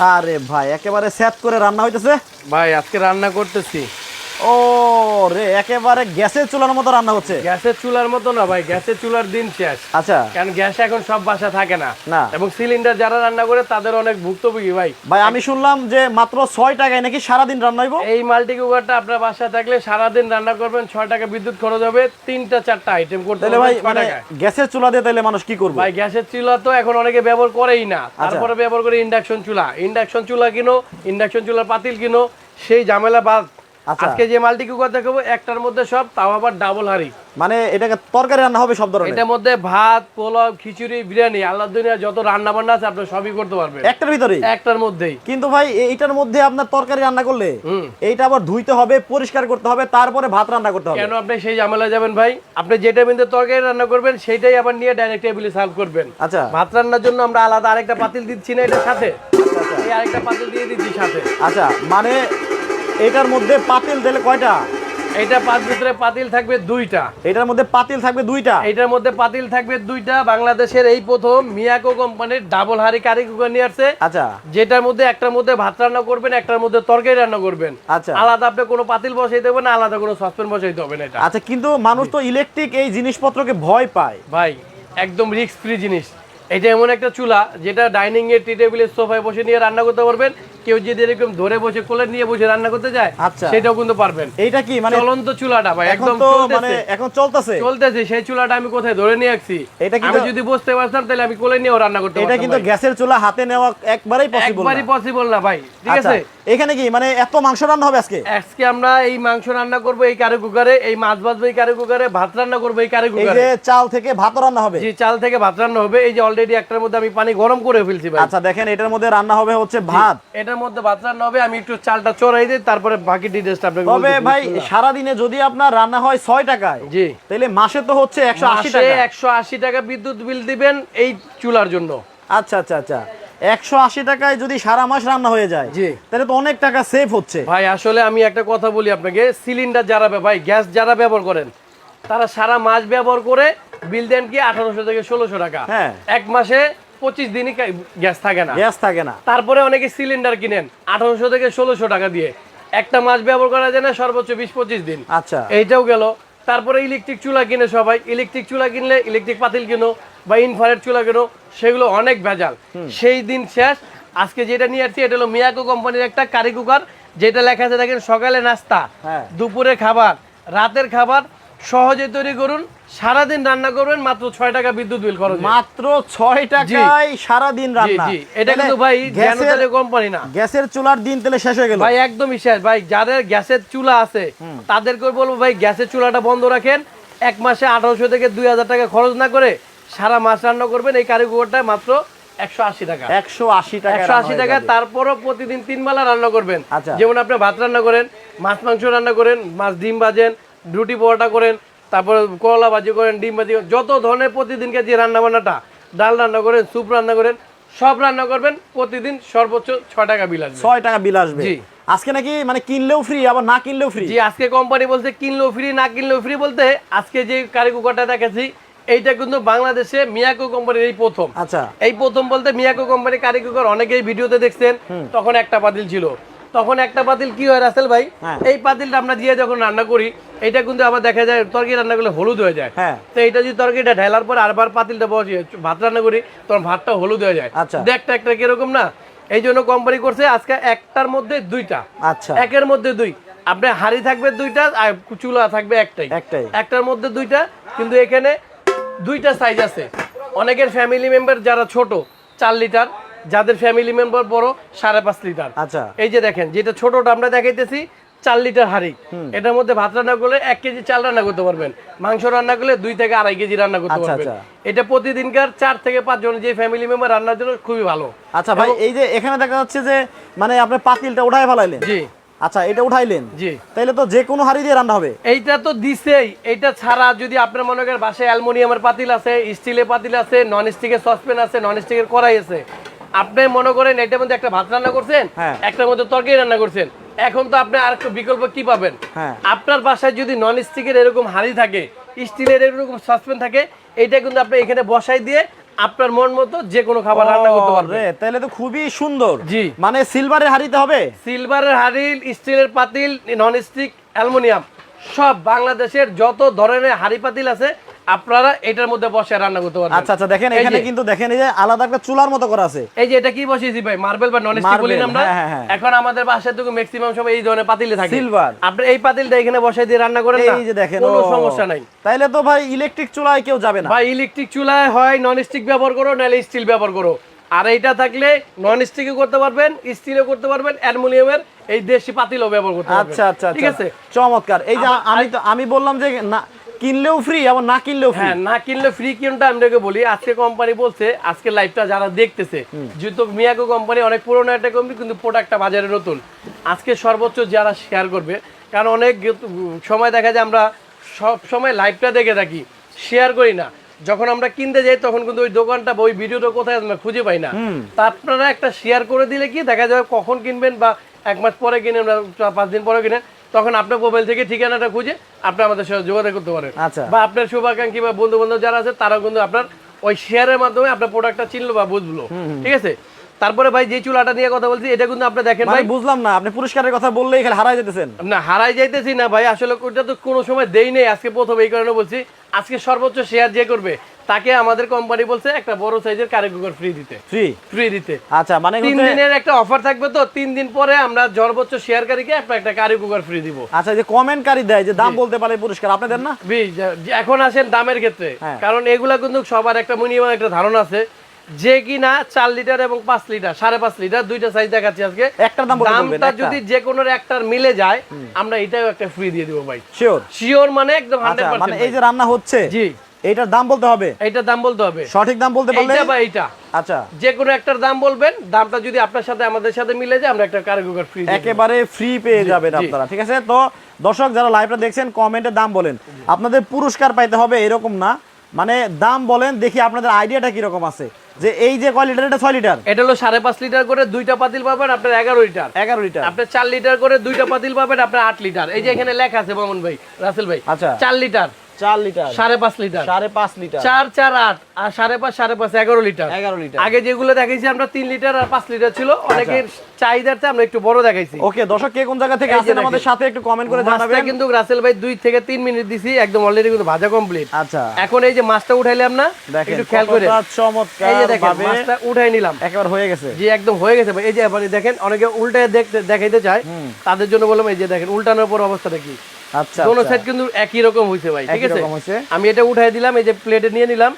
আরে ভাই একেবারে সেট করে রান্না হইতেছে। ভাই আজকে রান্না করতেছি। ও রে একেবারে গ্যাসের চুলার মতো রান্না হচ্ছে। গ্যাসের চুলার মতো না ভাই গ্যাসের চুলার দিন শেষ। আচ্ছা। কারণ গ্যাস এখন সব বাসা থাকে না। না। এবং সিলিন্ডার যারা রান্না করে তাদের অনেক ভুক্তভোগী ভাই। ভাই আমি শুনলাম যে মাত্র ছয় টাকায় নাকি সারাদিন রান্না হইব? এই মাল্টি কুকারটা আপনার বাসায় থাকলে সারাদিন রান্না করবেন ছয় টাকা বিদ্যুৎ খরচ হবে তিনটা চারটা আইটেম করতে তাহলে ভাই মানে গ্যাসের চুলা দিয়ে তাহলে মানুষ কি করবে? ভাই গ্যাসের চুলা তো এখন অনেকে ব্যবহার করেই না। আচ্ছা। তারপরে ব্যবহার করে ইন্ডাকশন চুলা। ইন্ডাকশন চুলা কিনো ইন্ডাকশন চুলার পাতিল কিনো সেই ঝামেলা বাদ। আজকে যে মাল্টি কুকার দেখাবো একটার মধ্যে সব তাও আবার ডাবল হাড়ি। মানে এটাকে তরকারি রান্না হবে সব ধরনের? এটার মধ্যে ভাত পোলাও খিচুড়ি বিরিয়ানি আল্লাহ দুনিয়া যত রান্না বান্না আছে আপনি সবই করতে পারবেন। একটার ভিতরেই? একটার মধ্যেই। কিন্তু ভাই এইটার মধ্যে আপনার তরকারি রান্না করলে। এইটা আবার ধুইতে হবে পরিষ্কার করতে হবে তারপরে ভাত রান্না করতে হবে। কেন আপনি সেই ঝামেলা যাবেন ভাই? আপনি যেটা বিন্দু তরকারি রান্না করবেন সেইটাই আবার নিয়ে ডাইরেক্ট টেবিলে সার্ভ করবেন। আচ্ছা। ভাত রান্নার জন্য আমরা আলাদা আরেকটা পাতিল দিচ্ছি না এটার সাথে? এই আরেকটা পাতিল দিয়ে দিচ্ছি সাথে। আচ্ছা মানে এটার মধ্যে পাতিল দিলে কয়টা? এইটা পাঁচ ভিতরে পাতিল থাকবে দুইটা। এটার মধ্যে পাতিল থাকবে দুইটা? এটার মধ্যে পাতিল থাকবে দুইটা। বাংলাদেশের এই প্রথম মিয়াকো কোম্পানির ডাবল হাড়ি কারি কুকার নিয়ে আসছে। আচ্ছা। যেটার মধ্যে একটার মধ্যে ভাত রান্না করবেন একটার মধ্যে তরকারি রান্না করবেন। আচ্ছা। আলাদা আপনি কোনো পাতিল বসাইতে দেবেন না আলাদা কোনো সসপেন বসাইতে দেবেন না এটা। আচ্ছা কিন্তু মানুষ তো ইলেকট্রিক এই জিনিসপত্রকে ভয় পায়। ভাই একদম রিস্ক ফ্রি জিনিস। এটা এমন একটা চুলা যেটা ডাইনিং এর টি টেবিলের সোফায় বসে নিয়ে রান্না করতে পারবেন। কেউ যদি এরকম ধরে বসে কোলে নিয়ে বসে রান্না করতে যায় আচ্ছা। সেটাও কিন্তু পারবেন। এইটা কি মানে চলন্ত চুলাটা ভাই একদম তো মানে এখন চলতেছে? চলতেছে সেই চুলাটা আমি কোথায় ধরে নিয়ে আসছি? এটা কিন্তু- যদি বুঝতে পারতাম তাহলে আমি কোলে নিয়েও রান্না করতে এটা কিন্তু গ্যাসের চুলা হাতে নেওয়া একবারেই পসিবল একবারই পসিবল না ভাই ঠিক আচ্ছা আছে? এখানে কি মানে এত মাংস রান্না হবে আজকে? আজকে আমরা এই মাংস রান্না করব এই কারি কুকারে এই মাছ ভাজবো এই কারি কুকারে ভাত রান্না করব এই কারি এই যে চাল থেকে ভাত রান্না হবে? জি চাল থেকে ভাত রান্না হবে এই যে অলরেডি একটার মধ্যে আমি পানি গরম করে ফেলছি ভাই। আচ্ছা দেখেন এটার মধ্যে রান্না হবে হচ্ছে ভাত। এটার মধ্যে রান্না হবে আমি একটু চালটা চড়াই দিই তারপরে বাকি ডিটেলসটা আপনাকে তবে। ভাই সারাদিনে যদি আপনার রান্না হয় ছয় টাকায় জি তাহলে মাসে তো হচ্ছে একশো আশি মাসে টাকা একশো আশি টাকা বিদ্যুৎ বিল দিবেন এই চুলার জন্য আচ্ছা আচ্ছা আচ্ছা একশো আশি টাকায় যদি সারা মাস রান্না হয়ে যায় জি। তাহলে তো অনেক টাকা সেভ হচ্ছে ভাই আসলে আমি একটা কথা বলি আপনাকে সিলিন্ডার যারা ভাই গ্যাস যারা ব্যবহার করেন তারা সারা মাস ব্যবহার করে বিল দেন কি আঠারোশো থেকে ষোলোশো টাকা হ্যাঁ। এক মাসে পঁচিশ দিনই গ্যাস থাকে না। গ্যাস থাকে না। তারপরে অনেকে সিলিন্ডার কিনেন আঠারোশো থেকে ষোলোশো টাকা দিয়ে। একটা মাস ব্যবহার করা যায় না সর্বোচ্চ বিশ পঁচিশ দিন। আচ্ছা। এইটাও গেল। তারপরে ইলেকট্রিক চুলা কিনে সবাই। ইলেকট্রিক চুলা কিনলে ইলেকট্রিক পাতিল কিনো বা ইনফ্রারেড চুলা কিনো সেগুলো অনেক ভেজাল। সেই দিন শেষ। আজকে যেটা নিয়ে আসছি এটা হলো মিয়াকো কোম্পানির একটা কারি কুকার যেটা লেখা আছে দেখেন সকালে নাস্তা হ্যাঁ। দুপুরে খাবার রাতের খাবার সহজে তৈরি করুন সারাদিন রান্না করবেন মাত্র ছয় টাকা বিদ্যুৎ বিল খরচ। মাত্র ছয় টাকায় সারা দিন রান্না। জি। এটা কিন্তু ভাই গ্যাসের গ্যাসের কোম্পানি না। গ্যাসের চুলার দিন তাহলে শেষ হয়ে গেল। ভাই একদমই শেষ। ভাই যাদের গ্যাসের চুলা আছে তাদেরকে বলব ভাই গ্যাসের চুলাটা বন্ধ রাখেন। এক মাসে আঠারোশো থেকে দুই হাজার টাকা খরচ না করে সারা মাস রান্না করবেন। এই কারিগরটা মাত্র একশো আশি টাকা। একশো আশি টাকা একশো আশি টাকা। তারপরও প্রতিদিন তিন বেলা রান্না করবেন। আচ্ছা। যেমন আপনি ভাত রান্না করেন মাছ মাংস রান্না করেন মাছ ডিম ভাজেন রুটি পরোটা করেন তারপর করলা ভাজি করেন ডিম ভাজি করেন যত ধরনের প্রতিদিনকে যে রান্না বান্নাটা ডাল রান্না করেন স্যুপ রান্না করেন সব রান্না করবেন প্রতিদিন সর্বোচ্চ ছয় টাকা বিল আসবে। ছয় টাকা বিল আসবে। জি। আজকে নাকি মানে কিনলেও ফ্রি আবার না কিনলেও ফ্রি জি আজকে কোম্পানি বলছে কিনলেও ফ্রি না কিনলেও ফ্রি বলতে আজকে যে কারি কুকারটা দেখেছি এইটা কিন্তু বাংলাদেশে মিয়াকো কোম্পানির এই প্রথম। আচ্ছা। এই প্রথম বলতে মিয়াকো কোম্পানি কারি কুকার অনেকেই ভিডিওতে দেখছেন তখন একটা বাতিল ছিল। তখন একটা পাতিল কি হয় রাসেল ভাই? হ্যাঁ। এই পাতিলটা আমরা দিয়ে যখন রান্না করি এটা কিন্তু আবার দেখা যায় তরকারি রান্না করলে হলুদ হয়ে যায়। হ্যাঁ। তো এটা যদি তরকারিটা ঢেলার পর আরবার পাতিলটা বসিয়ে ভাত রান্না করি তখন ভাতটা হলুদ হয়ে যায়। আচ্ছা। দেখতে একটা কীরকম না? এই জন্য কোম্পানি করছে আজকে একটার মধ্যে দুইটা। আচ্ছা। একের মধ্যে দুই। আপনার হাড়ি থাকবে দুইটা আর চুলা থাকবে একটাই। একটাই। একটার মধ্যে দুইটা কিন্তু এখানে দুইটা সাইজ আছে। অনেকের ফ্যামিলি মেম্বার যারা ছোট চার লিটার যাদের ফ্যামিলি মেম্বার বড় সাড়ে পাঁচ লিটার। আচ্ছা। এই যে দেখেন যেটা ছোটটা আমরা দেখাইতেছি চার লিটার হাড়ি। এটার মধ্যে ভাত রান্না করলে এক কেজি চাল রান্না করতে পারবেন। মাংস রান্না করলে দুই থেকে আড়াই কেজি রান্না করতে আচ্ছা, পারবেন। আচ্ছা। এটা প্রতিদিনকার চার থেকে পাঁচ জন যে ফ্যামিলি মেম্বার রান্নার জন্য খুবই ভালো। আচ্ছা ভাই এই যে এখানে দেখা যাচ্ছে যে মানে আপনি পাতিলটা উঠায় ফেলাইলেন। জি। আচ্ছা এটা উঠাইলেন। জি। তাইলে তো যে কোনো হাড়ি দিয়ে রান্না হবে। এইটা তো দিছেই। এইটা ছাড়া যদি আপনার মনে করেন বাসায় অ্যালুমিনিয়ামের পাতিল আছে স্টিলের পাতিল আছে নন স্টিকের সসপেন আছে নন স্টিকের কড়াই আছে আপনি মনে করেন এটার মধ্যে একটা ভাত রান্না করছেন হ্যাঁ। একটার মধ্যে তরকারি রান্না করছেন এখন তো আপনি আর একটা বিকল্প কি পাবেন হ্যাঁ। আপনার বাসায় যদি নন স্টিকের এরকম হাঁড়ি থাকে স্টিলের এরকম সসপেন থাকে এইটা কিন্তু আপনি এখানে বসাই দিয়ে আপনার মন মতো যে কোনো খাবার রান্না করতে পারবে তাহলে তো খুবই সুন্দর জি। মানে সিলভারের হাড়িতে হবে সিলভারের হাড়িল স্টিলের পাতিল নন স্টিক অ্যালুমিনিয়াম সব বাংলাদেশের যত ধরনের হাড়ি পাতিল আছে আপনারা এটার মধ্যে বসে রান্না করতে পারবেন। আচ্ছা আচ্ছা দেখেন এখানে কিন্তু দেখেন এই যে আলাদা একটা চুলার মতো করা আছে। এই যে এটা কি বসিয়েছি ভাই? মার্বেল বা নন স্টিক বলি আমরা? হ্যাঁ, হ্যাঁ, হ্যাঁ। এখন আমাদের বাসায় তো ম্যাক্সিমাম সময় এই ধরনের পাতিলে থাকে। Silver। আপনি এই পাতিলটা এখানে বসাই দিয়ে রান্না করেন না? এই যে দেখেন কোনো সমস্যা নাই। তাইলে তো ভাই ইলেকট্রিক চুলায় কেউ যাবে না। বা ইলেকট্রিক চুলায় হয় নন স্টিক ব্যবহার করো নাহলে স্টিল ব্যবহার করো। আর এইটা থাকলে নন স্টিকও করতে পারবেন স্টিলও করতে পারবেন অ্যালুমিনিয়ামের এই দেশি পাতিলও ব্যবহার করতে পারবেন। আচ্ছা আচ্ছা ঠিক আচ্ছা। আছে? চমৎকার। এই যে আমি তো আমি বললাম যে না কিনলেও ফ্রি আবার না কিনলেও ফ্রি হ্যাঁ না কিনলে ফ্রি কিনটা আপনাকে বলি আজকে কোম্পানি বলছে আজকে লাইভটা যারা দেখতেছে যেহেতু মিয়াকো কোম্পানি অনেক পুরনো একটা কোম্পানি কিন্তু প্রোডাক্টটা বাজারে নতুন। আজকে সর্বোচ্চ যারা শেয়ার করবে কারণ অনেক সময় দেখা যায় আমরা সব সময় লাইভটা দেখে থাকি শেয়ার করি না। যখন আমরা কিনতে যাই তখন কিন্তু ওই দোকানটা ওই ভিডিওটা কোথায় আমরা খুঁজে পাই না। তা আপনারা একটা শেয়ার করে দিলে কি দেখা যাবে কখন কিনবেন বা এক মাস পরে কিনেন বা পাঁচ দিন পরে কিনেন তখন আপনার মোবাইল থেকে ঠিকানাটা খুঁজে আপনি আমাদের সাথে যোগাযোগ করতে পারেন। আচ্ছা। বা আপনার শুভাকাঙ্ক্ষী বা বন্ধু বান্ধব যারা আছে তারা কিন্তু আপনার ওই শেয়ারের মাধ্যমে আপনার প্রোডাক্টটা চিনলো বা বুঝলো। ঠিক আছে? তারপরে ভাই যে চুলাটা নিয়ে কথা বলছি এটা কিন্তু আপনি দেখেন মানে ভাই। বুঝলাম না আপনি পুরস্কারের কথা বললেই খালি হারাই যেতেছেন। না হারাই যাইতেছি না ভাই আসলে ওটা তো কোনো সময় দেই নেই আজকে প্রথম এই কারণে বলছি আজকে সর্বোচ্চ শেয়ার যে করবে তাকে আমাদের কোম্পানি বলছে একটা বড় সাইজের কারি কুকার ফ্রি দিতে। ফ্রি ফ্রি দিতে। আচ্ছা মানে তিন দিনের একটা অফার থাকবে তো তিন দিন পরে আমরা সর্বোচ্চ শেয়ারকারীকে একটা কারি কুকার ফ্রি দিব। আচ্ছা যে কমেন্ট কারি দেয় যে দাম বলতে পারে পুরস্কার আপনি দেন না? এখন আসেন দামের ক্ষেত্রে। হ্যাঁ। কারণ এগুলা কিন্তু সবার একটা মিনিমাম একটা ধারণা আছে। যে কিনা চার লিটার এবং পাঁচ লিটার সাড়ে পাঁচ লিটার দুইটা সাইজ দেখাচ্ছি আজকে। একটার দাম দামটা যদি যে কোনো একটার মিলে যায় আমরা এটাও একটা ফ্রি দিয়ে দিব ভাই। শিওর শিওর মানে একদম আচ্ছা হান্ড্রেড মানে এই যে রান্না হচ্ছে জি। এইটার দাম বলতে হবে? এইটার দাম বলতে হবে। সঠিক দাম বলতে পারলে? এইটা বা এইটা। আচ্ছা। যে কোনো একটার দাম বলবেন দামটা যদি আপনার সাথে আমাদের সাথে মিলে যায় আমরা একটা কারি কুকার ফ্রি একেবারে ফ্রি পেয়ে যাবেন। আপনারা ঠিক আছে? তো দর্শক যারা লাইভটা দেখছেন কমেন্টে দাম বলেন। আপনাদের পুরস্কার পাইতে হবে এরকম না। মানে দাম বলেন দেখি আপনাদের আইডিয়াটা কীরকম আছে। যে এই যে কয় লিটার এটা ছয় লিটার? এটা হলো সাড়ে পাঁচ লিটার করে দুইটা পাতিল পাবেন আপনার এগারো লিটার। এগারো লিটার। আপনার চার লিটার করে দুইটা পাতিল পাবেন আপনার আট লিটার। এই যে এখানে লেখা আছে মামুন ভাই রাসেল ভাই আচ্ছা। চার লিটার। চার লিটার। সাড়ে পাঁচ লিটার। সাড়ে পাঁচ লিটার। চার চার আট আর সাড়ে পাঁচ সাড়ে পাঁচ এগারো লিটার। এগারো লিটার। আগে যেগুলো দেখেছি আমরা তিন লিটার আর পাঁচ লিটার ছিল। অনেকের চাহিদাতে আমরা একটু বড় দেখাইছি। ওকে দর্শক কে কোন জায়গা থেকে আছেন। আমাদের সাথে একটু কমেন্ট করে জানাবেন। কিন্তু রাসেল ভাই দুই থেকে তিন মিনিট দিছি একদম অলরেডি কিন্তু ভাজা কমপ্লিট আচ্ছা। এখন এই যে মাছটা উঠাইলাম না একটু খেয়াল করে। কতটা এই যে দেখেন মাছটা উঠাই নিলাম। একেবারে হয়ে গেছে। যে একদম হয়ে গেছে ভাই। এই যে এবারে দেখেন অনেকে উল্টে দেখতে দেখাইতে চায়। তাদের জন্য বললাম এই যে দেখেন উল্টানোর পর অবস্থাটা কি আচ্ছা দোনো আচ্ছা। সাইড কিন্তু একই রকম হয়েছে ভাই ঠিক আছে? আমি এটা উঠাই দিলাম এই যে প্লেটে নিয়ে নিলাম।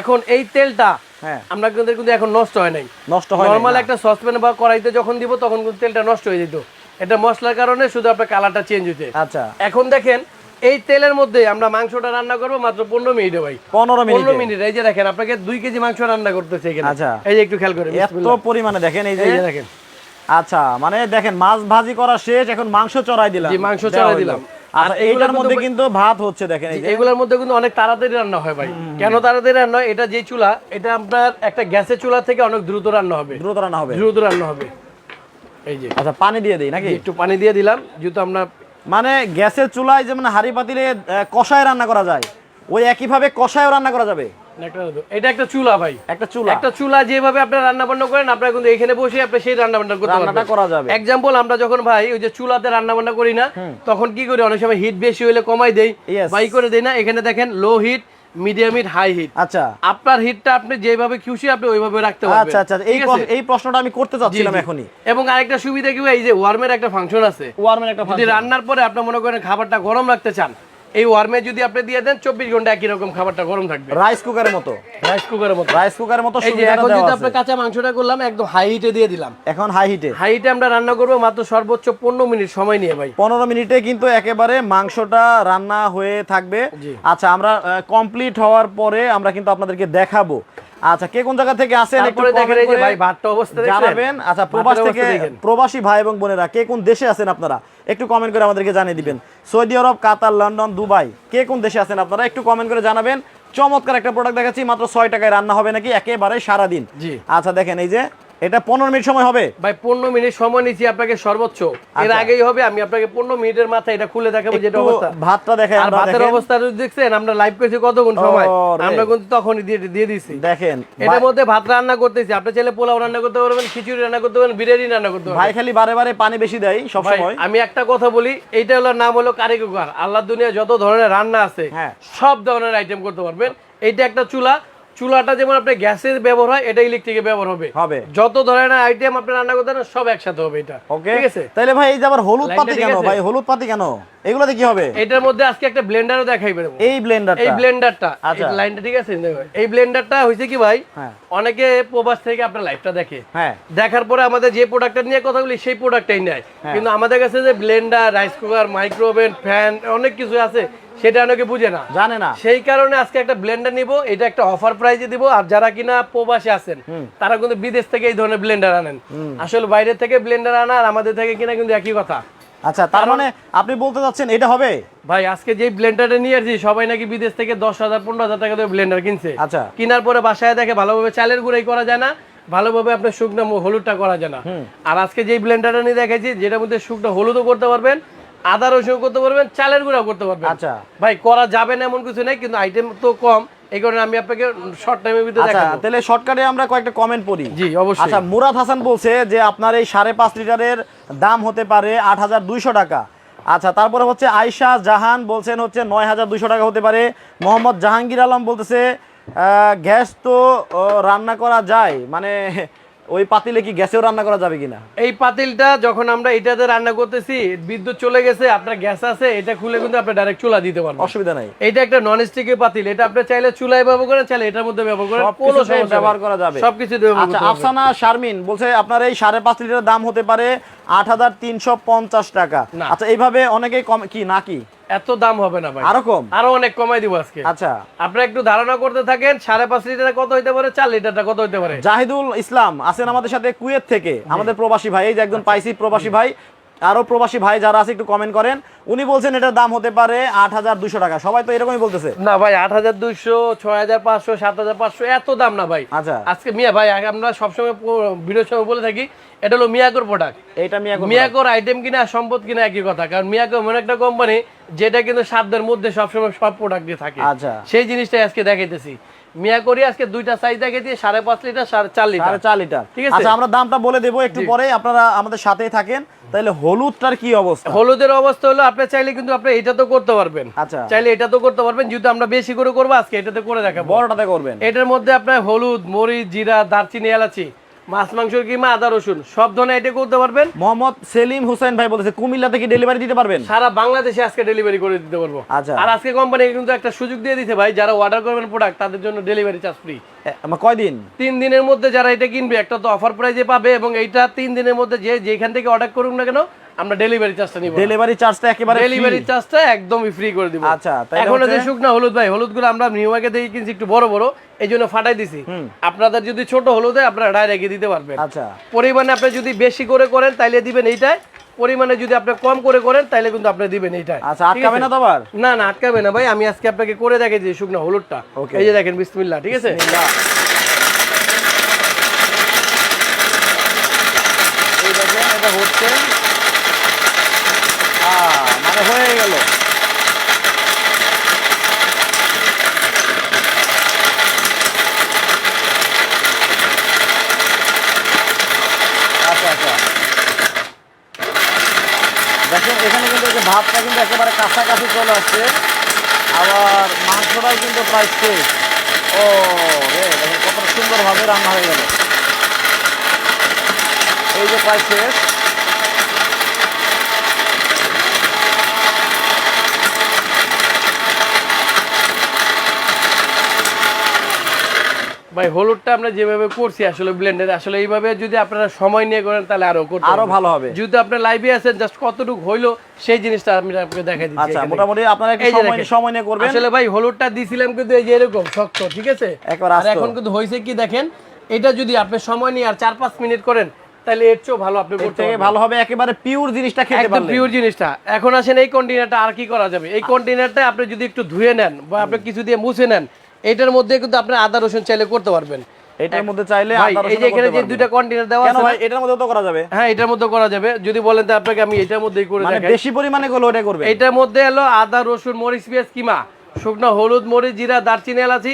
এখন এই তেলটা হ্যাঁ। আমরা কিন্তু কিন্তু এখন নষ্ট হয় নাই। নষ্ট হয় নর্মাল একটা সসপ্যান বা কড়াইতে যখন দিব তখন কিন্তু তেলটা নষ্ট হয়ে যেত। এটা মশলার কারণে শুধু আপনার কালারটা চেঞ্জ হইতে আচ্ছা। এখন দেখেন এই তেলের মধ্যে আমরা মাংসটা রান্না করব মাত্র পনেরো মিনিটে ভাই। পনেরো পনেরো মিনিট। মিনিট এই যে দেখেন আপনাকে দুই কেজি মাংস রান্না করতেছে এখানে। আচ্ছা। এই যে একটু খেয়াল করে এত পরিমাণে দেখেন এই যে দেখেন। আচ্ছা মানে দেখেন মাছ ভাজি করা শেষ এখন মাংস চড়াই দিলাম। মাংস চড়াই দিলাম। আর আর এইটার মধ্যে কিন্তু- ভাত হচ্ছে দেখেন মধ্যে কিন্তু অনেক তাড়াতাড়ি রান্না হয় ভাই। কেন তাড়াতাড়ি রান্না হয়? এটা যে চুলা এটা আপনার একটা গ্যাসের চুলা থেকে অনেক দ্রুত রান্না হবে। দ্রুত রান্না হবে। দ্রুত রান্না হবে। এই যে। আচ্ছা পানি দিয়ে দেই নাকি? একটু পানি দিয়ে দিলাম যেহেতু আমরা মানে গ্যাসের চুলায় যেমন হাড়ি পাতিলে কষায় রান্না করা যায় ওই একইভাবে কষায়ও রান্না করা যাবে? এটা একটা চুলা ভাই। একটা চুলা। একটা চুলা যেভাবে আপনার রান্না বান্না করেন আপনারা কিন্তু এখানে বসে আপনি সেই রান্না বান্না করতে রান্নাটা করা যাবে। এক্সাম্পল আমরা যখন ভাই ওই যে চুলাতে রান্না বান্না করি না তখন কি করি? অনেক সময় হিট বেশি হলে কমাই দেই। বাই করে দেই না। এখানে দেখেন low heat medium heat high heat আচ্ছা। আপনার হিটটা আপনি যেভাবে খুশি আপনি ওইভাবে রাখতে পারবেন। আচ্ছা আচ্ছা। এই প্রশ্নটা আমি করতে চাচ্ছিলাম এখনই। এবং আরেকটা সুবিধা কি এই যে ওয়ার্মের একটা ফাংশন আছে। ওয়ার্মের একটা যদি রান্নার পরে আপনি মনে করেন খাবারটা গরম রাখতে চান এই ওয়ার্মে যদি আপনি দিয়ে দেন চব্বিশ ঘণ্টা একই রকম খাবারটা গরম থাকবে। রাইস কুকারের মতো। রাইস কুকারের মতো। রাইস কুকারের মতো এই যে এখন যদি আপনি কাঁচা মাংসটা করলাম একদম হাই হিটে দিয়ে দিলাম। এখন হাই হিটে হাই হিটে আমরা রান্না করব মাত্র সর্বোচ্চ পনেরো মিনিট সময় নিয়ে ভাই। পনেরো মিনিটে কিন্তু একেবারে মাংসটা রান্না হয়ে থাকবে। আচ্ছা আমরা কমপ্লিট হওয়ার পরে আমরা কিন্তু আপনাদেরকে দেখাবো। আচ্ছা কে কোন জায়গা থেকে আসেন একটু দেখেন এই যে ভাই ভাতটা অবস্থা দেখেন জানাবেন। আচ্ছা প্রবাস থেকে প্রবাসী ভাই এবং বোনেরা কে কোন দেশে আছেন আপনারা? একটু কমেন্ট করে আমাদেরকে জানিয়ে দিবেন। সৌদি আরব কাতার লন্ডন দুবাই কে কোন দেশে আছেন আপনারা? একটু কমেন্ট করে জানাবেন। চমৎকার একটা প্রোডাক্ট দেখাচ্ছি মাত্র ছয় টাকায় রান্না হবে নাকি? একেবারে সারাদিন। জি। আচ্ছা দেখেন এই যে এটা পনেরো মিনিট সময় হবে। ভাই পনেরো মিনিট সময় নিচ্ছি আপনাকে সর্বোচ্চ। এর আচ্ছা। আগেই হবে আমি আপনাকে পনেরো মিনিটের মাথায় এটা খুলে দেখাবো যেটা অবস্থা। ভাতটা দেখে আর ভাতের অবস্থা যদি দেখছেন আমরা লাইভ করেছি কতক্ষণ সময়? আমরা কিন্তু তখনই দিয়ে দিয়ে দিছি দেখেন এটার মধ্যে ভাত রান্না করতেছি। আপনি চাইলে পোলাও রান্না করতে পারবেন খিচুড়ি রান্না করতে পারবেন বিরিয়ানি রান্না করতে পারবেন। ভাই খালি বারে বারে পানি বেশি দেয় সব সময়। আমি একটা কথা বলি এইটা হলো নাম হলো কারিগর আল্লাহ দুনিয়া যত ধরনের রান্না আছে হ্যাঁ। সব ধরনের আইটেম করতে পারবেন। এইটা একটা চুলা চুলাটা যেমন আপনার গ্যাসের ব্যবহার হয় এটা ইলেকট্রিকের ব্যবহার হবে। হবে। যত ধরনের আইটেম আপনি রান্না করতে সব একসাথে হবে এটা। ওকে। ঠিক আছে? তাহলে ভাই এই যে আবার হলুদ পাতি কেন ভাই? হলুদ পাতি কেন? এগুলোতে কি হবে? এটার মধ্যে আজকে একটা ব্লেন্ডারও দেখাই বেরবো। এই ব্লেন্ডারটা। এই ব্লেন্ডারটা। আচ্ছা। এই লাইনটা ঠিক আছে? এই ব্লেন্ডারটা হয়েছে কি ভাই হ্যাঁ। অনেকে প্রবাস থেকে আপনার লাইভটা দেখে। হ্যাঁ। দেখার পরে আমাদের যে প্রোডাক্টটা নিয়ে কথা বলি সেই প্রোডাক্টটাই নেয়। হ্যাঁ। কিন্তু আমাদের কাছে যে blender rice cooker micro oven fan অনেক কিছু আছে। সেটা অনেকে বুঝে না। জানে না। সেই কারণে আজকে একটা ব্লেন্ডার নিব এটা একটা অফার প্রাইজে দিব আর যারা কিনা প্রবাসে আছেন তারা কিন্তু বিদেশ থেকে এই ধরনের ব্লেন্ডার আনেন। আসলে বাইরে থেকে ব্লেন্ডার আনা আর আমাদের থেকে কিনা কিন্তু একই কথা। আচ্ছা তার মানে আপনি বলতে চাচ্ছেন এটা হবে? ভাই আজকে যে ব্লেন্ডারটা নিয়ে আসছি সবাই নাকি বিদেশ থেকে দশ হাজার পনেরো হাজার টাকা দিয়ে ব্লেন্ডার কিনছে। আচ্ছা। কেনার পরে বাসায় দেখে ভালোভাবে চালের গুঁড়াই করা যায় না ভালোভাবে আপনার শুকনো হলুদটা করা যায় না। আর আজকে যেই ব্লেন্ডারটা নিয়ে দেখাইছি যেটার মধ্যে শুকনো হলুদও করতে পারবেন আদা রসুন করতে পারবেন চালের গুঁড়াও করতে পারবেন। আচ্ছা। ভাই করা যাবে না এমন কিছু নেই কিন্তু আইটেম তো কম। এই কারণে আমি আপনাকে শর্ট টাইমের ভিতরে আচ্ছা দেখাবো। তাহলে শর্টকাটে আমরা কয়েকটা কমেন্ট পড়ি। জি অবশ্যই। আচ্ছা মুরাদ হাসান বলছে যে আপনার এই সাড়ে পাঁচ লিটারের দাম হতে পারে আট হাজার দুইশো টাকা। আচ্ছা তারপরে হচ্ছে আয়শা জাহান বলছেন হচ্ছে নয় হাজার দুইশো টাকা হতে পারে। মোহাম্মদ জাহাঙ্গীর আলম বলতেছে গ্যাস তো রান্না করা যায়। মানে ওই পাতিলে কি গ্যাসেও রান্না করা যাবে কিনা? এই পাতিলটা যখন আমরা এটাতে রান্না করতেছি বিদ্যুৎ চলে গেছে আপনার গ্যাস আছে এটা খুলে কিন্তু আপনি ডাইরেক্ট চুলা দিতে পারবেন। অসুবিধা নাই। এটা একটা নন স্টিকের পাতিল এটা আপনি চাইলে চুলায় ব্যবহার করেন চাইলে এটার মধ্যে ব্যবহার করেন কোনো সমস্যা ব্যবহার করা যাবে। সবকিছু আচ্ছা আফসানা শারমিন বলছে আপনার এই সাড়ে পাঁচ লিটারের দাম হতে পারে আট হাজার তিনশো পঞ্চাশ টাকা। আচ্ছা এইভাবে অনেকেই কম কি নাকি এত দাম হবে না ভাই। আরও কম? আরও অনেক কমাই দিব আজকে। আচ্ছা। আপনি একটু ধারণা করতে থাকেন সাড়ে পাঁচ লিটার কত হইতে পারে চার লিটারটা কত হইতে পারে? জাহিদুল ইসলাম আছেন আমাদের সাথে কুয়েত থেকে আমাদের প্রবাসী ভাই এই যে একজন পাইছি প্রবাসী ভাই আরও প্রবাসী ভাই যারা আছে একটু কমেন্ট করেন। উনি বলছেন এটার দাম হতে পারে আট হাজার দুশো টাকা। সবাই তো এরকমই বলতেছে। না ভাই আট হাজার দুইশো ছয় হাজার পাঁচশো সাত হাজার পাঁচশো এত দাম না ভাই। আচ্ছা। আজকে মিয়া ভাই আমরা সবসময় ভিডিওর সময় বলে থাকি এটা হলো মিয়াকোর প্রোডাক্ট এইটা মিয়া মিয়াকোর আইটেম কিনা সম্পদ কিনা একই কথা। কারণ মিয়াকো এমন একটা কোম্পানি যেটা কিন্তু সাধ্যের মধ্যে সবসময় সব প্রোডাক্ট দিয়ে থাকে। আচ্ছা। সেই জিনিসটাই আজকে দেখাইতেছি। মিয়াকোরই আজকে দুইটা সাইজ দেখাইছি সাড়ে পাঁচ লিটার সাড়ে চার লিটার। চার লিটার। ঠিক আছে। আচ্ছা আমরা দামটা বলে দেবো একটু পরে। আপনারা আমাদের সাথেই থাকেন। তাহলে হলুদটার কি অবস্থা? হলুদের অবস্থা হলো আপনি চাইলে কিন্তু আপনি এটা তো করতে পারবেন। আচ্ছা। চাইলে এটা তো করতে পারবেন যেহেতু আমরা বেশি করে করব আজকে এটাতে করে দেখাবো। বড়টাতে করবেন। এটার মধ্যে আপনার হলুদ মরিচ জিরা দারচিনি এলাচি মাছ মাংস কিমা আদা রসুন? সব ধরনের এটা করতে পারবেন। মোহাম্মদ সেলিম হুসেন ভাই বলেছে কুমিল্লা থেকে ডেলিভারি দিতে পারবেন? সারা বাংলাদেশে আজকে ডেলিভারি করে দিতে পারব। আচ্ছা। আর আজকে কোম্পানি কিন্তু একটা সুযোগ দিয়ে দিতে ভাই যারা অর্ডার করবেন প্রোডাক্ট তাদের জন্য ডেলিভারি চার্জ ফ্রি কয়দিন? তিন দিনের মধ্যে যারা এটা কিনবে একটা তো অফার প্রাইজে পাবে এবং এইটা তিন দিনের মধ্যে যে যেখান থেকে অর্ডার করুক না কেন আমরা ডেলিভারি চার্জটা নিব ডেলিভারি চার্জটা একেবারে ডেলিভারি চার্জটা একদমই ফ্রি করে দিব। আচ্ছা, এখন যে শুকনা হলুদ ভাই হলুদগুলো আমরা নিউ মার্কেট থেকে কিনছি একটু বড় বড় এই জন্য ফাটাই দিছি। আপনাদের যদি ছোট হলুদ হয় আপনারা ডাইরেক্ট দিতে পারবেন। আচ্ছা। পরিমাণে আপনি যদি বেশি করে করেন তাইলে দিবেন এইটাই। পরিমাণে যদি আপনি কম করে করেন তাইলে কিন্তু আপনি দিবেন এইটাই। আচ্ছা আটকাবে না তো আবার? না না আটকাবে না ভাই। আমি আজকে আপনাকে করে দেখেছি শুকনো হলুদটা. এই যে দেখেন বিসমিল্লাহ ঠিক আছে? এটা হচ্ছে আহ, মানে হয়ে গেল আচ্ছা আচ্ছা দেখেন এখানে কিন্তু এই যে ভাতটা কিন্তু একেবারে কাছাকাছি চলে আসছে। আবার মাংসটাও কিন্তু প্রায় শেষ। ও, রে কত সুন্দরভাবে রান্না হয়ে গেল। এই যে প্রায় শেষ। ভাই হলুদটা আমরা যেভাবে করছি আসলে ব্লেন্ডার আসলে এইভাবে যদি আপনারা সময় নিয়ে করেন তাহলে আরও করতে আরও ভালো হবে। যদি আপনার লাইভে আছেন জাস্ট কতটুকু হইল সেই জিনিসটা আমি আপনাকে দেখাই দিচ্ছি আচ্ছা মোটামুটি আপনারা একটু সময় দেখেন। সময় নিয়ে করবেন। আসলে ভাই হলুদটা দিছিলাম কিন্তু এই যে এরকম শক্ত ঠিক আছে? একবার আর এখন কিন্তু হয়েছে কি দেখেন এটা যদি আপনি সময় নিয়ে আর চার পাঁচ মিনিট করেন তাহলে এর চেয়েও ভালো আপনি করতে পারবেন। ভালো হবে একেবারে পিওর জিনিসটা খেতে একদম পিওর জিনিসটা। এখন আসেন এই কন্টেনারটা আর কি করা যাবে? এই কন্টেনারটা আপনি যদি একটু ধুয়ে নেন বা আপনি কিছু দিয়ে মুছে নেন এটার মধ্যে কিন্তু আপনি আদা রসুন চাইলে করতে পারবেন। এটার মধ্যে চাইলে এই যে এখানে যে দুইটা কন্টেনার দেওয়া আছে ভাই এটার মধ্যে তো করা যাবে? হ্যাঁ এটার মধ্যে করা যাবে। যদি বলেন তো আপনাকে আমি এটার মধ্যেই করে মানে বেশি পরিমাণে করলে ওটা করবে এটার মধ্যে হলো আদা রসুন মরিচ পেঁয়াজ কিমা শুকনো হলুদ মরিচ জিরা দারচিনি এলাচি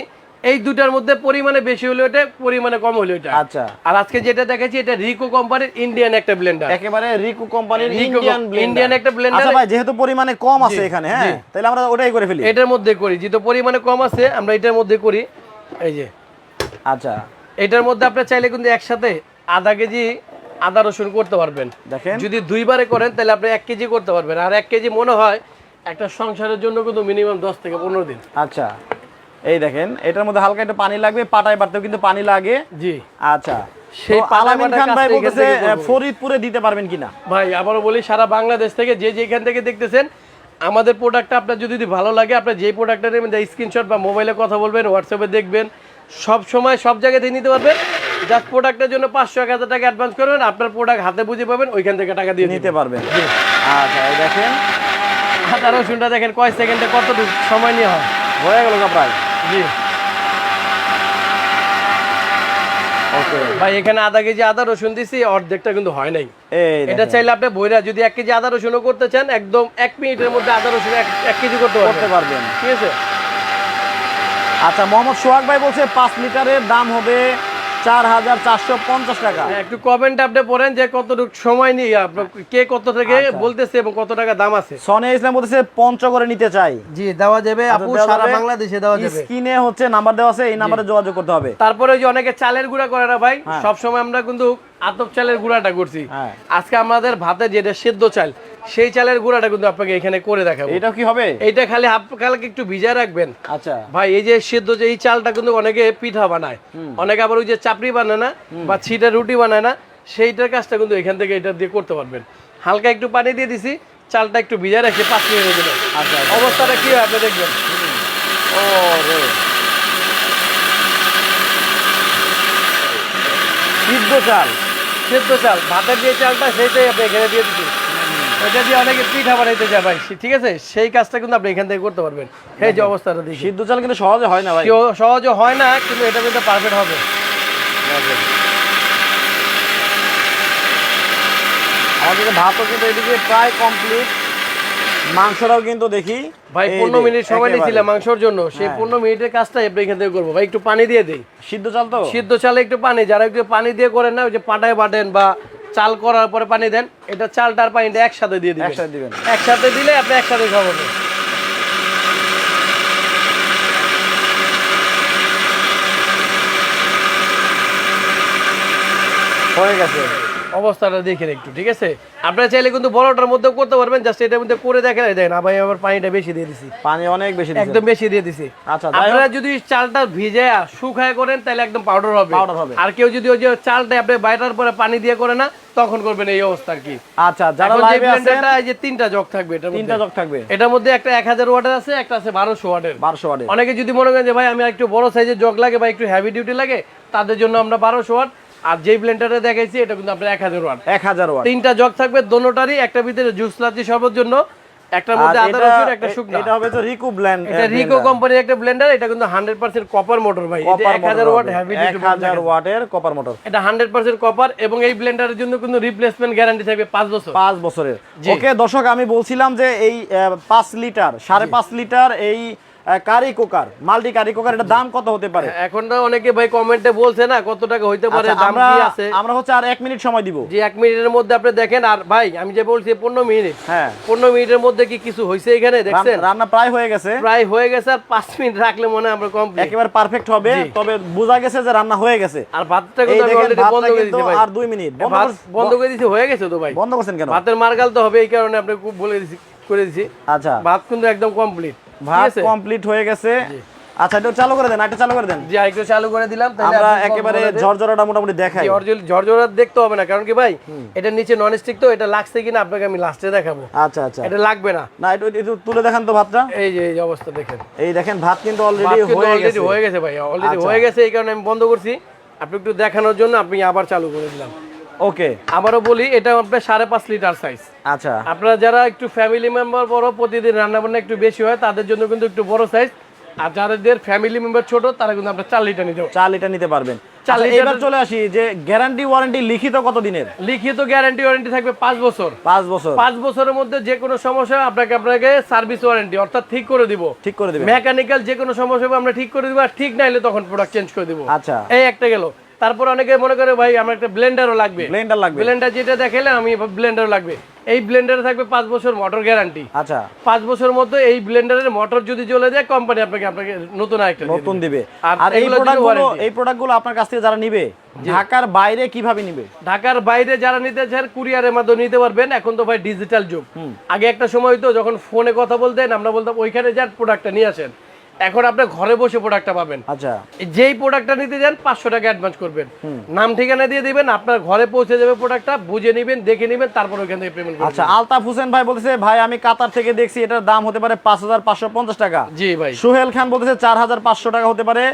এই দুটার মধ্যে পরিমাণে বেশি হলে ওটা পরিমাণে কম হলে ওটা আচ্ছা। আর আজকে যেটা দেখাচ্ছি এটা রিকো কোম্পানির ইন্ডিয়ান একটা ব্লেন্ডার একেবারে রিকু কোম্পানির ইন্ডিয়ান ব্লেন্ডার Indian একটা blender আচ্ছা ভাই যেহেতু পরিমাণে কম আছে এখানে হ্যাঁ তাহলে আমরা ওটাই করে ফেলি। এটার মধ্যে করি যেহেতু পরিমাণে কম আছে আমরা এটার মধ্যে করি। এই যে। আচ্ছা। এটার মধ্যে আপনি চাইলে কিন্তু একসাথে আধা কেজি আদা রসুন করতে পারবেন। দেখেন। যদি দুইবারে করেন তাহলে আপনি এক কেজি করতে পারবেন। আর এক কেজি মনে হয় একটা সংসারের জন্য কিন্তু মিনিমাম দশ থেকে পনেরো দিন। আচ্ছা। এই দেখেন এটার মধ্যে হালকা একটু পানি লাগবে পাটায় বাড়তেও কিন্তু পানি লাগে। জি। আচ্ছা সেই আলামিন খান ভাই বলতেছে ফরিদপুরে দিতে পারবেন কিনা? ভাই আবারও বলি সারা বাংলাদেশ থেকে যে যেখান থেকে দেখতেছেন আমাদের প্রোডাক্টটা আপনার যদি ভালো লাগে আপনার যে প্রোডাক্টটা নেবেন স্ক্রিনশট বা মোবাইলে কথা বলবেন হোয়াটসঅ্যাপে দেখবেন সব সময় সব জায়গায় থেকে নিতে পারবেন। জাস্ট প্রোডাক্টের জন্য পাঁচশো এক হাজার টাকা অ্যাডভান্স করবেন আপনার প্রোডাক্ট হাতে বুঝে পাবেন ওইখান থেকে টাকা দিয়ে নিতে পারবেন। আচ্ছা দেখেন। আদা রসুনটা দেখেন কয় সেকেন্ডে কতটুকু সময় নিয়ে হয়? হয়ে গেল গা প্রায় জি। ভাই এখানে আধা কেজি আদা রসুন দিছি অর্ধেকটা কিন্তু হয় নাই। এটা চাইলে আপনি বইরা যদি এক কেজি আদা রসুনও করতে চান একদম এক মিনিটের মধ্যে আদা রসুন এক কেজি করতে করতে পারবেন পারবেন। ঠিক আছে? আচ্ছা মোহাম্মদ সোহাগ ভাই বলছে পাঁচ লিটারের দাম হবে চার হাজার চারশো পঞ্চাশ টাকা। হ্যাঁ, একটু কমেন্ট আপনি পড়েন যে কতটুকু সময় নিয়ে কে কত থেকে আচ্ছা। বলতেছে এবং কত টাকা দাম আছে। সনিয়া ইসলাম বলতেছে পঞ্চগড়ে নিতে চাই। জি দেওয়া যাবে। আচ্ছা, আপু সারা বাংলাদেশে দেওয়া যাবে। স্ক্রিনে হচ্ছে নাম্বার দেওয়া আছে এই নাম্বারে যোগাযোগ করতে হবে। তারপরে ওই যে অনেকে চালের গুঁড়া করে না ভাই সবসময় আমরা কিন্তু আতপ চালের গুঁড়াটা করছি। হ্যাঁ। আজকে আমাদের ভাতে যেটা সেদ্ধ চাল সেই চালের গুঁড়াটা কিন্তু আপনাকে এখানে করে দেখাবো। এটা কি হবে? এইটা খালি হাফ কালকে একটু ভিজায় রাখবেন। আচ্ছা। ভাই এই যে সিদ্ধ যে এই চালটা কিন্তু অনেকে পিঠা বানায়। অনেকে আবার ওই যে চাপড়ি বানায় না বা ছিটা রুটি বানায় না সেইটার কাজটা কিন্তু এখান থেকে এটা দিয়ে করতে পারবেন। হালকা একটু পানি দিয়ে দিছি চালটা একটু ভিজা রেখে পাঁচ মিনিটের জন্য। আচ্ছা অবস্থাটা কি হয় আপনি দেখবেন। ও রে। সিদ্ধ চাল। সিদ্ধ চাল ভাতের যে চালটা সেইটাই আপনি এখানে দিয়ে দিচ্ছি এটা দিয়ে অনেকে পিঠা বানাইতে যায় ভাই ঠিক আছে? সেই কাজটা কিন্তু আপনি এখান থেকে করতে পারবেন। এই যে অবস্থাটা দেখি সিদ্ধ চাল কিন্তু সহজে হয় না ভাই। সহজে হয় না কিন্তু এটা কিন্তু পারফেক্ট হবে। আমাদের ভাতও কিন্তু এদিকে প্রায় কমপ্লিট মাংসটাও কিন্তু দেখি। ভাই পনেরো মিনিট সময়। নিয়েছিলাম মাংসর জন্য। সেই হ্যাঁ। পনেরো মিনিটের কাজটা আপনি এখান থেকে করব। ভাই একটু পানি দিয়ে দিই। সিদ্ধ চাল তো? সিদ্ধ চালে একটু পানি যারা একটু পানি দিয়ে করেন না ওই যে পাটায় বাটেন বা চাল করার পরে পানি দেন এটা চালটার আর পানিটা একসাথে দিয়ে দিবেন। একসাথে দিবেন। একসাথে দিলে আপনি একসাথে খাবেন হয়ে গেছে। অবস্থাটা দেখেন একটু ঠিক আছে? আপনারা চাইলে কিন্তু বড়টার মধ্যেও করতে পারবেন জাস্ট এটার মধ্যে করে দেখেন এই দেখেন আবার আবার পানিটা বেশি দিয়ে দিছি। পানি অনেক বেশি। একদম বেশি দিয়ে দিছি। আচ্ছা, আপনারা যদি চালটা ভিজে শুকায় করেন তাহলে একদম পাউডার হবে। Powder হবে। আর কেউ যদি ওই যে চালটা আপনি বাইটার পরে পানি দিয়ে করে না তখন করবেন এই অবস্থা কি। আচ্ছা যারা লাইভে আছেন এই যে তিনটা জগ থাকবে এটার তিনটা মধ্যে জগ থাকবে। এটার মধ্যে একটা এক হাজার ওয়াটের আছে একটা আছে বারোশো ওয়াটের। বারোশো ওয়াটে অনেকে যদি মনে করেন যে ভাই আমি একটু বড় সাইজের জগ লাগে বা একটু হেভি ডিউটি লাগে তাদের জন্য আমরা বারোশো ওয়াট আর যেই ব্লেন্ডারে দেখাইছি এটা কিন্তু আপনার এক হাজার ওয়াট এক হাজার ওয়াট তিনটা জগ থাকবে দোনোটারই একটা ভিতরে জুস লাচ্ছি সবার জন্য একটার মধ্যে আদা এটা রসুন একটা শুকনা। এটা হবে তো রিকু এটা রিকো কোম্পানির একটা ব্লেন্ডার এটা কিন্তু হান্ড্রেড পার্সেন্ট কপার মোটর ভাই। এটা কপার এক হাজার ওয়াট হেভি হাজার ওয়াটের কপার মোটর এটা হান্ড্রেড পার্সেন্ট কপার এবং এই ব্লেন্ডারের জন্য কিন্তু রিপ্লেসমেন্ট গ্যারান্টি থাকবে পাঁচ বছর। পাঁচ বছরের। জি। ওকে দর্শক আমি বলছিলাম যে এই আহ, পাঁচ লিটার সাড়ে পাঁচ লিটার এই curry cooker multi curry cooker এটা দাম কত হতে পারে? এখন তো অনেকে ভাই কমেন্টে বলছে না কত টাকা হইতে পারে আচ্ছা, দাম কি আছে? আমরা হচ্ছে আর এক মিনিট সময় দিব। যে এক মিনিটের মধ্যে আপনি দেখেন আর ভাই আমি যে বলছি পনেরো মিনিট। হ্যাঁ। পনেরো মিনিটের মধ্যে কি কিছু হয়েছে এখানে দেখছেন? রান্না প্রায় হয়ে গেছে। প্রায় হয়ে গেছে আর পাঁচ মিনিট রাখলে মনে আমরা কমপ্লিট একেবারে পারফেক্ট হবে তবে বোঝা গেছে যে রান্না হয়ে গেছে। আর ভাতটা কিন্তু অলরেডি বন্ধ করে দিয়েছি ভাই। আর দুই মিনিট। বন্ধ বন্ধ করে দিয়েছি হয়ে গেছে তো ভাই। বন্ধ করছেন কেন? ভাতের মার্গাল তো হবে এই কারণে আপনি খুব বলে দিছি করে দিছি। আচ্ছা। ভাত কিন্তু একদম কমপ্লিট ভাত কমপ্লিট হয়ে গেছে। আচ্ছা এটা চালু করে দেন একটা চালু করে দেন। যে একটু চালু করে দিলাম তাহলে আমরা একেবারে ঝরঝরাটা মোটামুটি দেখাই। জি, ঝরঝরা দেখতে হবে না কারণ কি ভাই এটা নিচে নন স্টিক তো এটা লাগছে কিনা আপনাকে আমি লাস্টে দেখাবো। আচ্ছা আচ্ছা। এটা লাগবে না। না একটু একটু তুলে দেখান তো ভাতটা। এই যে এই অবস্থা দেখেন। এই দেখেন ভাত কিন্তু অলরেডি হয়ে অলরেডি গেছে। হয়ে গেছে ভাই অলরেডি আচ্ছা। হয়ে গেছে এই কারণে আমি বন্ধ করছি। আপনি একটু দেখানোর জন্য আপনি আবার চালু করে দিলাম। ওকে আবারও বলি এটা আপনার সাড়ে পাঁচ লিটার সাইজ আচ্ছা। আপনারা যারা একটু ফ্যামিলি মেম্বার বড় প্রতিদিন রান্না বান্না একটু বেশি হয় তাদের জন্য কিন্তু একটু বড় সাইজ আর যাদের ফ্যামিলি মেম্বার ছোট তারা কিন্তু আপনার চার লিটার নিতে। চাল এটা নিতে পারবেন। আচ্ছা, এবার চলে আসি যে গ্যারান্টি ওয়ারেন্টি লিখিত কত দিনের? লিখিত গ্যারান্টি ওয়ারেন্টি থাকবে পাঁচ বছর। পাঁচ বছর। পাঁচ বছরের মধ্যে যে কোনো সমস্যা আপনাকে আপনাকে সার্ভিস ওয়ারেন্টি অর্থাৎ ঠিক করে দিব। ঠিক করে দেবে মেকানিক্যাল যে কোনো সমস্যা আমরা ঠিক করে দিব আর ঠিক না হলে তখন প্রোডাক্ট চেঞ্জ করে দিব। আচ্ছা। এই একটা গেল। তারপর অনেকে মনে করে ভাই আমার একটা ব্লেন্ডারও লাগবে। ব্লেন্ডার লাগবে। ব্লেন্ডার যেটা দেখাইলে আমি ব্লেন্ডারও লাগবে। এই ব্লেন্ডারে থাকবে পাঁচ বছর মোটর গ্যারান্টি। আচ্ছা। পাঁচ বছরের মধ্যে এই ব্লেন্ডারের মোটর যদি চলে যায় কোম্পানি আপনাকে আপনাকে নতুন আরেকটা নতুন দিবে। আর এই প্রোডাক্টগুলো এই প্রোডাক্টগুলো আপনার কাছ থেকে যারা নিবে ঢাকার বাইরে কীভাবে নিবে? ঢাকার বাইরে যারা নিতে চান কুরিয়ারের মাধ্যমে নিতে পারবেন। এখন তো ভাই ডিজিটাল যুগ। আগে একটা সময় তো যখন ফোনে কথা বলতেন আমরা বলতাম ওইখানে যান প্রোডাক্টটা নিয়ে আসেন। এখন আপনি ঘরে বসে প্রোডাক্টটা পাবেন। আচ্ছা। যেই প্রোডাক্টটা নিতে যান পাঁচশো টাকা অ্যাডভান্স করবেন। নাম ঠিকানা দিয়ে দিবেন আপনার ঘরে পৌঁছে যাবে প্রোডাক্টটা বুঝে নেবেন দেখে নেবেন তারপর ওইখান থেকে পেমেন্ট আচ্ছা আলতাফ হোসেন ভাই বলতেছে ভাই আমি কাতার থেকে দেখছি এটার দাম হতে পারে পাঁচ হাজার পাঁচশো পঞ্চাশ টাকা। জি ভাই। সোহেল খান বলতেছে চার হাজার পাঁচশো টাকা হতে পারে।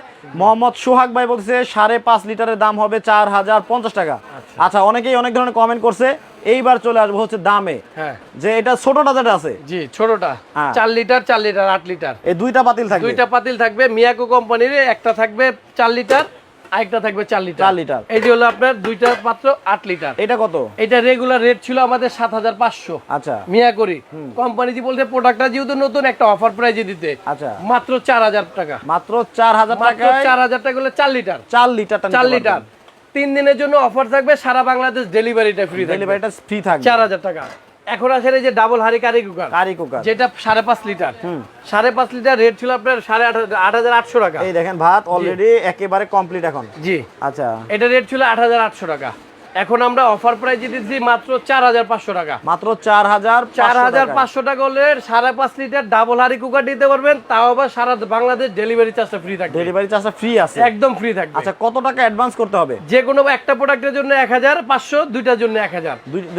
মোহাম্মদ সোহাগ ভাই বলতেছে সাড়ে পাঁচ লিটারের দাম হবে চার হাজার পঞ্চাশ টাকা। আচ্ছা। অনেকেই অনেক ধরনের কমেন্ট করছে। এইবার চলে আসব হচ্ছে দামে। হ্যাঁ। যে এটা ছোটটা যেটা আছে? জি ছোটটা। হ্যাঁ। চার লিটার চার লিটার আট লিটার। এই দুইটা বাতিল থাকবে? দুইটা পাতিল থাকবে মিয়াকো কোম্পানির একটা থাকবে চার লিটার আরেকটা থাকবে চার লিটার। চার লিটার। এই যে হলো আপনার দুইটা পাত্র আট লিটার। এটা কত? এটা রেগুলার রেট ছিল আমাদের সাত হাজার পাঁচশো। আচ্ছা। মিয়া করি কোম্পানি যে বলতে প্রোডাক্টটা যেহেতু নতুন একটা অফার প্রাইজে দিতে। আচ্ছা। মাত্র চার হাজার টাকা। মাত্র চার হাজার টাকায় চার হাজার টাকা হলে চার লিটার। চার লিটারটা চার লিটার। তিন দিনের জন্য অফার থাকবে সারা বাংলাদেশ ডেলিভারিটা ফ্রি ডেলিভারিটা ফ্রি থাকবে। চার হাজার টাকা। এখন আসেন এই যে ডাবল হারি কারি কুকার কারি কুকার যেটা সাড়ে পাঁচ লিটার। সাড়ে পাঁচ লিটার রেট ছিল আপনার সাড়ে আট হাজার- আট হাজার আটশো টাকা। এই দেখেন ভাত অলরেডি একেবারে কমপ্লিট এখন। জি। আচ্ছা। এটা রেট ছিল আট হাজার আটশো টাকা। এখন আমরা অফার প্রাইজে দিচ্ছি মাত্র চার হাজার পাঁচশো টাকা। মাত্র চার হাজার চার হাজার পাঁচশো টাকা হলে সাড়ে পাঁচ লিটার ডাবল হারি কুকার নিতে পারবেন তাও আবার সারা বাংলাদেশ ডেলিভারি চার্জটা ফ্রি থাকবে। ডেলিভারি চার্জটা ফ্রি আছে। একদম ফ্রি থাকবে। আচ্ছা কত টাকা অ্যাডভান্স করতে হবে? যে কোনো একটা প্রোডাক্টের জন্য এক হাজার পাঁচশো দুইটার জন্য এক হাজার।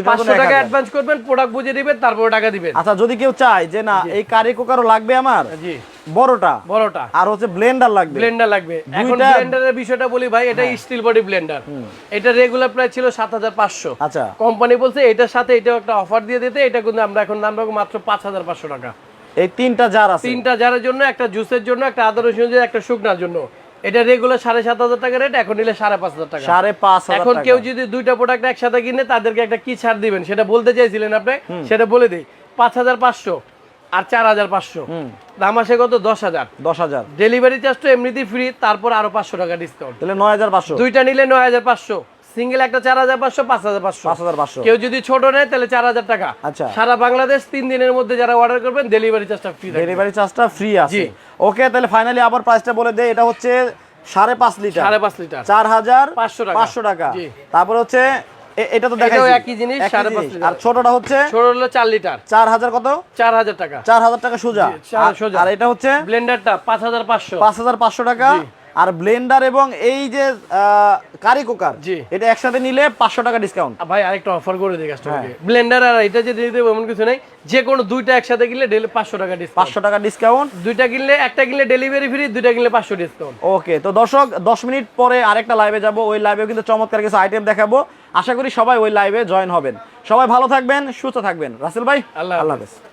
পাঁচশো টাকা অ্যাডভান্স করবেন প্রোডাক্ট বুঝে দিবেন তারপরে টাকা দিবেন। আচ্ছা যদি কেউ চায় যে না এই কারি কুকারও লাগবে আমার? জি। বড়টা। বড়টা। আর হচ্ছে ব্লেন্ডার লাগবে। ব্লেন্ডার লাগবে। এখন ব্লেন্ডারের বিষয়টা বলি ভাই এটা স্টিল বডি ব্লেন্ডার এটা রেগুলার প্রাইস ছিল সাত হাজার পাঁচশো। আচ্ছা। কোম্পানি বলছে এটার সাথে এটাও একটা অফার দিয়ে দিতে এটা কিন্তু আমরা এখন রাখব মাত্র পাঁচ হাজার পাঁচশো টাকা। এই তিনটা জার আছে। তিনটা জারের জন্য একটা জুসের জন্য একটা আদা রসুন একটা শুকনার জন্য। এটা রেগুলার সাড়ে সাত হাজার টাকা রেট এখন নিলে সাড়ে পাঁচ হাজার টাকা। সাড়ে পাঁচ এখন কেউ যদি দুইটা প্রোডাক্ট একসাথে কিনে তাদেরকে একটা কি ছাড় দিবেন? সেটা বলতে চাইছিলেন আপনি? সেটা বলে দিই। পাঁচ হাজার পাঁচশো। আর চার হাজার পাঁচশো। দাম আসে কত? দশ হাজার। দশ হাজার। ডেলিভারি চার্জ তো এমনিতেই ফ্রি তারপর আরও পাঁচশো টাকা ডিসকাউন্ট তাহলে নয় হাজার পাঁচশো। দুইটা নিলে নয় হাজার পাঁচশো। সিঙ্গেল একটা চার হাজার পাঁচশো পাঁচ হাজার পাঁচশো। পাঁচ হাজার পাঁচশো। কেউ যদি ছোট নেয় তাহলে চার হাজার টাকা। আচ্ছা। সারা বাংলাদেশ তিন দিনের মধ্যে যারা অর্ডার করবেন ডেলিভারি চার্জটা ফ্রি ডেলিভারি চার্জটা ফ্রি আছে। ওকে তাহলে ফাইনালি আবার প্রাইসটা বলে দেয় এটা হচ্ছে সাড়ে পাঁচ লিটার। সাড়ে পাঁচ লিটার। চার হাজার 500 টাকা। পাঁচশো টাকা। তারপর হচ্ছে এটা তো দেখাই একই জিনিস, সাড়ে পাঁচ লিটার। আর ছোটটা হচ্ছে? ছোট হলো চার লিটার। চার হাজার কত? চার হাজার টাকা। চার হাজার টাকা সোজা। আর এটা হচ্ছে? ব্লেন্ডারটা পাঁচ হাজার পাঁচশো। পাঁচ হাজার পাঁচশো টাকা। আর ব্লেন্ডার এবং এই যে কারি কুকার এটা একসাথে নিলে পাঁচশো টাকা ডিসকাউন্ট ভাই আরেকটা অফার করে দিই কাস্টমারকে হ্যাঁ। ব্লেন্ডার আর এটা যে দিয়ে দেবো এমন কিছু নেই। যে কোনো দুইটা একসাথে কিনলে ডেলি পাঁচশো টাকা ডিসকাউন্ট পাঁচশো টাকা ডিসকাউন্ট দুইটা কিনলে একটা কিনলে ডেলিভারি ফ্রি দুইটা কিনলে পাঁচশো ডিসকাউন্ট ওকে তো দর্শক দশ মিনিট পরে আরেকটা লাইভে যাব। ওই লাইভেও কিন্তু চমৎকার কিছু আইটেম দেখাবো। আশা করি সবাই ওই লাইভে জয়েন হবেন। সবাই ভালো থাকবেন সুস্থ থাকবেন। রাসেল ভাই আল্লাহ আল্লাহ। হাফেজ।